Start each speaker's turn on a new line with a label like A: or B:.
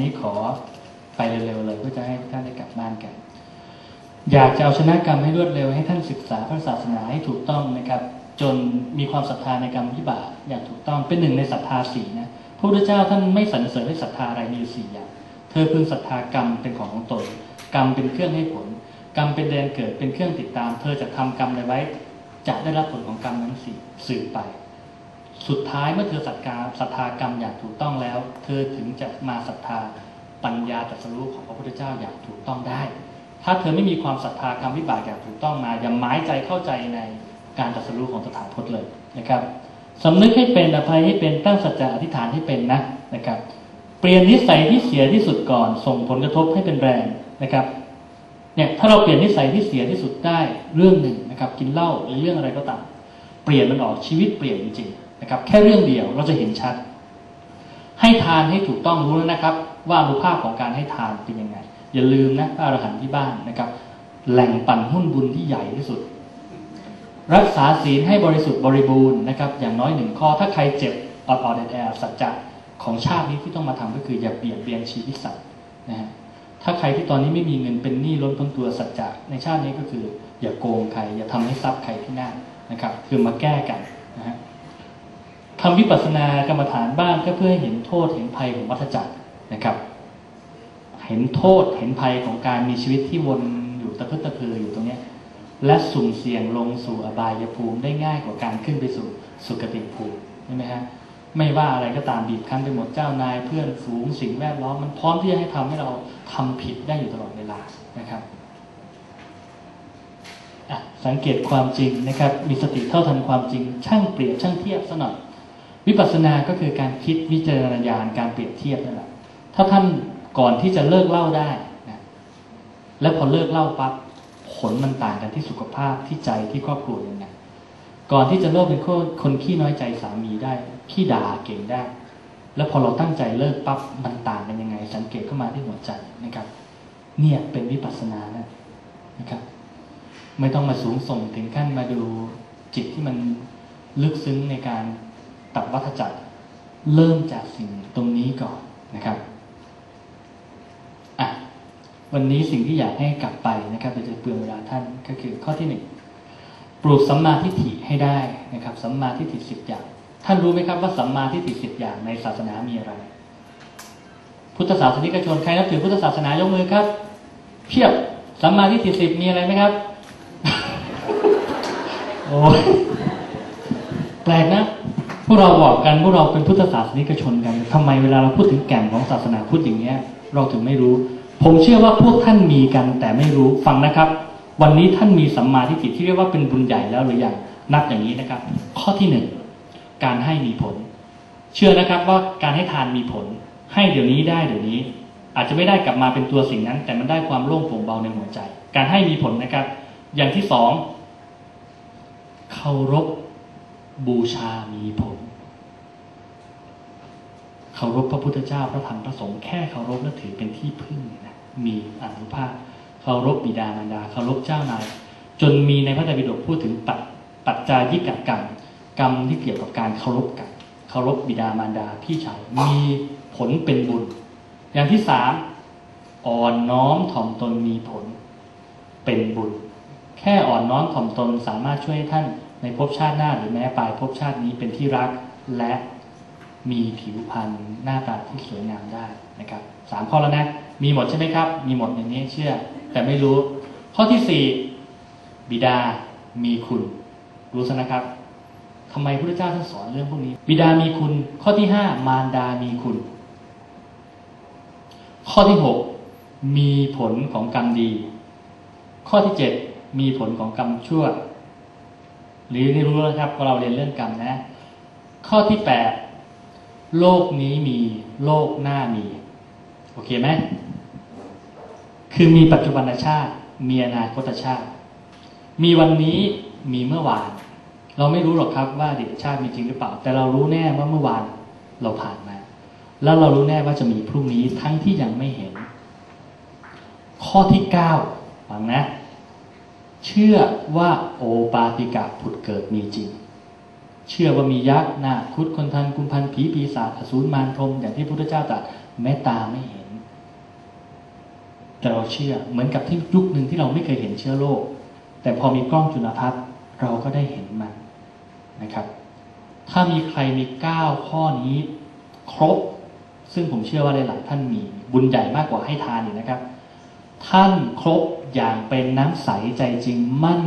A: นี้ขอไปเร็วๆเลยเพื่อจะให้ท่านได้กลับบ้านกัน อยากจะเอาชนะกรรมให้รวดเร็วให้ท่านศึกษาพระศาสนาให้ถูกต้องนะครับ จนมีความศรัทธาในกรรมวิบากอย่างถูกต้องเป็นหนึ่งในศรัทธาสี่นะพระพุทธเจ้าท่านไม่สรรเสริญให้ศรัทธาอะไรมีสี่อย่างเธอพึงศรัทธากรรมเป็นของของตนกรรมเป็นเครื่องให้ผล กรรมเป็นแดนเกิดเป็นเครื่องติดตาม เธอจะทำกรรมใดไว้ จะได้รับผลของกรรมนั้นสิสืบไป สุดท้ายเมื่อเธอศรัทธาศรัทธากรรมอย่างถูกต้องแล้ว เธอถึงจะมาศรัทธาปัญญาตรัสรู้ของพระพุทธเจ้าอย่างถูกต้องได้ ถ้าเธอไม่มีความศรัทธากรรมวิบากอย่างถูกต้องมาอย่าหมายใจเข้าใจในการตรัสรู้ของตถาคตเลยนะครับสำนึกให้เป็นอภัยให้เป็นตั้งสัจจะอธิษฐานให้เป็นนะนะครับ เปลี่ยนนิสัยที่เสียที่สุดก่อน ส่งผลกระทบให้เป็นแรงนะครับเนี่ยถ้าเราเปลี่ยนนิสัยที่เสียที่สุดได้เรื่องหนึ่งนะครับ กินเหล้าหรือเรื่องอะไรก็ตามเปลี่ยนมันออกชีวิตเปลี่ยนจริงๆ นะครับ แค่เรื่องเดียวเราจะเห็นชัด ให้ทานให้ถูกต้องรู้แล้วนะครับ ว่าอนุภาพของการให้ทานเป็นยังไง อย่าลืมนะพระอรหันต์ที่บ้านนะครับ แหล่งปั่นหุ้นบุญที่ใหญ่ที่สุด รักษาศีลให้บริสุทธิ์บริบูรณ์นะครับ อย่างน้อยหนึ่งข้อถ้าใครเจ็บอดอดแอดแอดสัจจะของชาตินี้ที่ต้องมาทำก็คืออย่าเบียดเบียนชีวิตสัตว์นะฮะถ้าใครที่ตอนนี้ไม่มีเงินเป็นหนี้ล้นพ้นตัวสัจจะในชาตินี้ก็คือ อย่าโกงใคร อย่าทำให้ทรัพย์ใครที่หน้านะครับ คือมาแก้กันนะฮะ ทำวิปัสสนากรรมฐานบ้างก็เพื่อให้เห็นโทษเห็นภัยของวัฏจักรนะครับ เห็นโทษเห็นภัยของการมีชีวิตที่วนอยู่ตะพึดตะพืออยู่ตรงเนี้ยและสุ่มเสี่ยงลงสู่อบายภูมิได้ง่ายกว่าการขึ้นไปสู่สุคติภูมิใช่ไหมฮะไม่ว่าอะไรก็ตามบีบคั้นไปหมดเจ้านายเพื่อนฝูงสิ่งแวดล้อมมันพร้อมที่จะให้ทำให้เราทำผิดได้อยู่ตลอดเวลานะครับอะสังเกตความจริงนะครับ มีสติเท่าทันความจริง ช่างเปรียบช่างเทียบซะหน่อย วิปัสสนาก็คือการคิดวิจารณญาณการเปรียบเทียบนั่นแหละถ้าท่านก่อนที่จะเลิกเล่าได้นะและพอเลิกเล่าปั๊บผลมันต่างกันที่สุขภาพที่ใจที่ครอบครัวยังไงก่อนที่จะเลิกเป็นคนคนขี้น้อยใจสามีได้ขี้ด่าเก่งได้ แล้วพอเราตั้งใจเลิกปั๊บมันต่างกันยังไง สังเกตเข้ามาที่หัวใจนะครับ เนี่ยเป็นวิปัสสนานะนะครับ ไม่ต้องมาสูงส่งถึงขั้นมาดูจิตที่มันลึกซึ้งในการ ตัดวัฏจักร เริ่มจากสิ่งตรงนี้ก่อนนะครับอะวันนี้สิ่งที่อยากให้กลับไปนะครับจะเปลืองเวลาท่านก็คือข้อที่หนึ่งปลูกสัมมาทิฏฐิให้ได้นะครับสัมมาทิฏฐิสิบอย่าง ท่านรู้ไหมครับว่าสัมมาทิฏฐิสิบอย่างในศาสนามีอะไร พุทธศาสนิกชนใครนับถือพุทธศาสนายกมือครับ เพียบสัมมาทิฏฐิสิบมีอะไรไหมครับ โอ้แปลกนะ พวกเราบอกกันพวกเราเป็นพุทธศาสนิกชนกันทำไมเวลาเราพูดถึงแก่นของศาสนาพุทธอย่างเงี้ย เราถึงไม่รู้ ผมเชื่อว่าพวกท่านมีกันแต่ไม่รู้ฟังนะครับ วันนี้ท่านมีสัมมาทิฏฐิที่เรียกว่าเป็นบุญใหญ่แล้วหรือยังนับอย่างนี้นะครับ ข้อที่หนึ่งการให้มีผล เชื่อนะครับว่าการให้ทานมีผล ให้เดี๋ยวนี้ได้เดี๋ยวนี้ อาจจะไม่ได้กลับมาเป็นตัวสิ่งนั้น แต่มันได้ความโล่งโปร่งเบาในหัวใจ การให้มีผลนะครับ อย่างที่สองเคารพบูชามีผล เคารพพระพุทธเจ้าพระธรรมพระสงฆ์แค่เคารพและถือเป็นที่พึ่งเนี่ยนะมีอนุภาพเคารพบิดามารดาเคารพเจ้านาย จนมีในพระไตรปิฎกพูดถึงปัจปัจจายิกกรรมกรรมที่เกี่ยวกับการเคารพกันเคารพบิดามารดาพี่ชายมีผลเป็นบุญ อย่างที่สามอ่อนน้อมถ่อมตนมีผลเป็นบุญ แค่อ่อนน้อมถ่อมตนสามารถช่วยให้ท่านในภพชาติหน้าหรือแม้ปลายภพชาตินี้เป็นที่รักและ มีผิวพรรณหน้าตาที่สวยงามได้นะครับสามข้อแล้วนะ มีหมดใช่ไหมครับ มีหมดอย่างนี้เชื่อ แต่ไม่รู้ ข้อที่สี่บิดามีคุณ รู้ซะนะครับทำไมพระเจ้าท่านสอนเรื่องพวกนี้ บิดามีคุณ ข้อที่ห้ามารดามีคุณ ข้อที่หกมีผลของกรรมดี ข้อที่เจ็ดมีผลของกรรมชั่ว หรือที่รู้แล้วครับเราเรียนเรื่องกรรมนะ ข้อที่แปด โลกนี้มีโลกหน้ามี โอเคไหมคือมีปัจจุบันชาติ มีอนาคตชาติ มีวันนี้มีเมื่อวาน เราไม่รู้หรอกครับว่าอดีตชาติมีจริงหรือเปล่า แต่เรารู้แน่ว่าเมื่อวานเราผ่านมา แล้วเรารู้แน่ว่าจะมีพรุ่งนี้ทั้งที่ยังไม่เห็น ข้อที่เก้าฟังนะ เชื่อว่าโอปาติกะผุดเกิดมีจริง เชื่อว่ามียักษ์นาคุดคนทันกุมพันผีปีศาจอสูรมารพรมอย่างที่พระพุทธเจ้าตรัสแม้ตาไม่เห็น แต่เราเชื่อเหมือนกับที่ยุคหนึ่งที่เราไม่เคยเห็นเชื้อโรคแต่พอมีกล้องจุลทรรศน์เราก็ได้เห็นมันนะครับ ถ้ามีใครมี 9 ข้อนี้ครบ ซึ่งผมเชื่อว่าหลายๆท่านมีบุญใหญ่มากกว่าให้ทานอีกนะครับ ท่านครบอย่างเป็นน้ำใสใจจริงมั่น